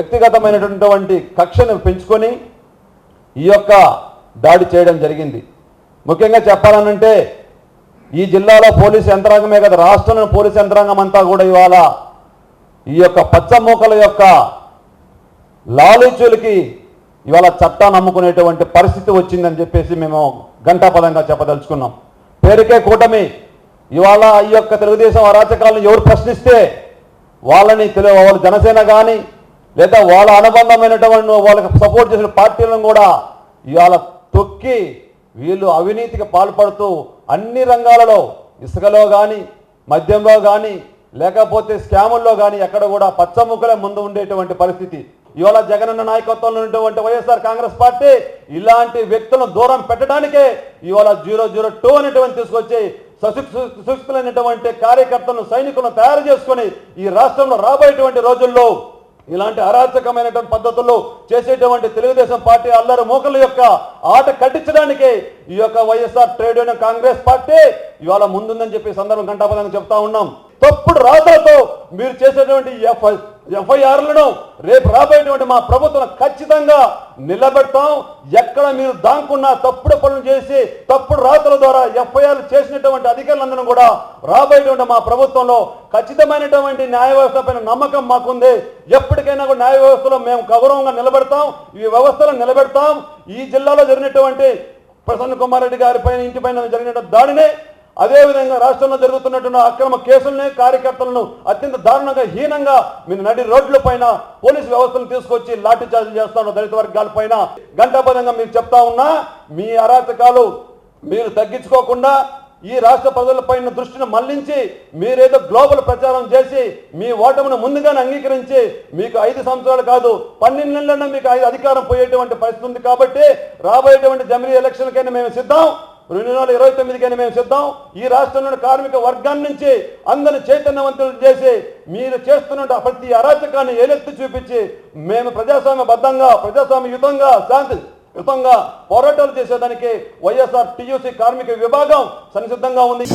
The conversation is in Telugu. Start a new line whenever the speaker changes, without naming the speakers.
వ్యక్తిగతమైనటువంటి కక్షను పెంచుకొని ఈ యొక్క దాడి చేయడం జరిగింది. ముఖ్యంగా చెప్పాలనంటే ఈ జిల్లాలో పోలీసు యంత్రాంగమే కదా రాష్ట్రంలో పోలీసు యంత్రాంగం అంతా కూడా ఇవాళ ఈ యొక్క పచ్చమూకల యొక్క లాలూచులకి ఇవాళ చట్టాన్ని అమ్ముకునేటువంటి పరిస్థితి వచ్చిందని చెప్పేసి మేము ఘంటాపదంగా చెప్పదలుచుకున్నాం. పేరుకే కూటమి ఇవాళ ఈ యొక్క తెలుగుదేశం అరాచకాలను ఎవరు ప్రశ్నిస్తే వాళ్ళని తెలియ వాళ్ళు జనసేన కానీ లేదా వాళ్ళ అనుబంధమైనటువంటి వాళ్ళకి సపోర్ట్ చేసిన పార్టీలను కూడా ఇవాళ తొక్కి వీళ్ళు అవినీతికి పాల్పడుతూ అన్ని రంగాలలో ఇసుకలో కానీ మద్యంలో కానీ లేకపోతే స్కాముల్లో కానీ ఎక్కడ కూడా పచ్చముక్కలే ముందు ఉండేటువంటి పరిస్థితి. ఇవాళ జగనన్న నాయకత్వంలో ఉన్నటువంటి వైఎస్ఆర్ కాంగ్రెస్ పార్టీ ఇలాంటి వ్యక్తులను దూరం పెట్టడానికే ఇవాళ జీరో జీరో టూ అనేటువంటి తీసుకొచ్చి సుశిక్షులైనటువంటి కార్యకర్తలను సైనికులను తయారు చేసుకొని ఈ రాష్ట్రంలో రాబోయేటువంటి రోజుల్లో ఇలాంటి అరాచకమైనటువంటి పద్ధతుల్లో చేసేటువంటి తెలుగుదేశం పార్టీ అల్లరి మూకల యొక్క ఆట కట్టించడానికి ఈ యొక్క YSR trade union Congress party ఇవాళ ముందుందని చెప్పి సందర్భం గంటాపదంగా చెప్తా ఉన్నాం. తప్పుడు రాతలతో మీరు చేసేటువంటి ఎఫ్ఐఆర్లను రేపు రాబోయేటువంటి మా ప్రభుత్వం ఖచ్చితంగా నిలబెడతాం. ఎక్కడ మీరు దాంకున్నా తప్పుడు పనులు చేసి తప్పుడు రాతల ద్వారా ఎఫ్ఐఆర్లు చేసినటువంటి అధికారులందరూ కూడా రాబోయేటువంటి మా ప్రభుత్వంలో ఖచ్చితమైనటువంటి న్యాయ వ్యవస్థ పైన నమ్మకం మాకుంది. ఎప్పటికైనా కూడా న్యాయ వ్యవస్థలో మేము గౌరవంగా నిలబెడతాం. ఈ వ్యవస్థలో నిలబెడతాం. ఈ జిల్లాలో జరిగినటువంటి ప్రసన్న కుమార్ రెడ్డి గారి పైన ఇంటి పైన జరిగిన దాడిని అదేవిధంగా రాష్ట్రంలో జరుగుతున్నటువంటి అక్రమ కేసులనే కార్యకర్తలను అత్యంత దారుణంగా హీనంగా మీరు నడి రోడ్ల పైన పోలీసు వ్యవస్థను తీసుకొచ్చి లాఠీ చార్జ్ చేస్తాను దళిత వర్గాల పైన గంటాపదంగా మీకు చెప్తా ఉన్నా మీ అరాచకాలు మీరు తగ్గించుకోకుండా ఈ రాష్ట్ర ప్రజలపైన దృష్టిని మళ్ళించి మీరేదో గ్లోబల్ ప్రచారం చేసి మీ ఓటమిని ముందుగానే అంగీకరించి మీకు ఐదు సంవత్సరాలు కాదు పన్నెండు నెలలన్నా మీకు ఐదు అధికారం పోయేటువంటి పరిస్థితి ఉంది కాబట్టి రాబోయేటువంటి జమిలీ ఎలక్షన్కైనా మేము సిద్ధం. రెండు వేల ఇరవై తొమ్మిదికైనా మేము సిద్ధం ఈ రాష్ట్రంలోని కార్మిక వర్గాన్ని నుంచి అందరిని చైతన్యవంతులు చేసి మీరు చేస్తున్న ప్రతి అరాచకాన్ని ఏలెత్తి చూపించి మేము ప్రజాస్వామ్య బద్ధంగా ప్రజాస్వామ్య యుతంగా శాంతి యుతంగా పోరాటాలు చేసేదానికి వైఎస్ఆర్ టీయూసీ కార్మిక విభాగం సంసిద్ధంగా ఉంది.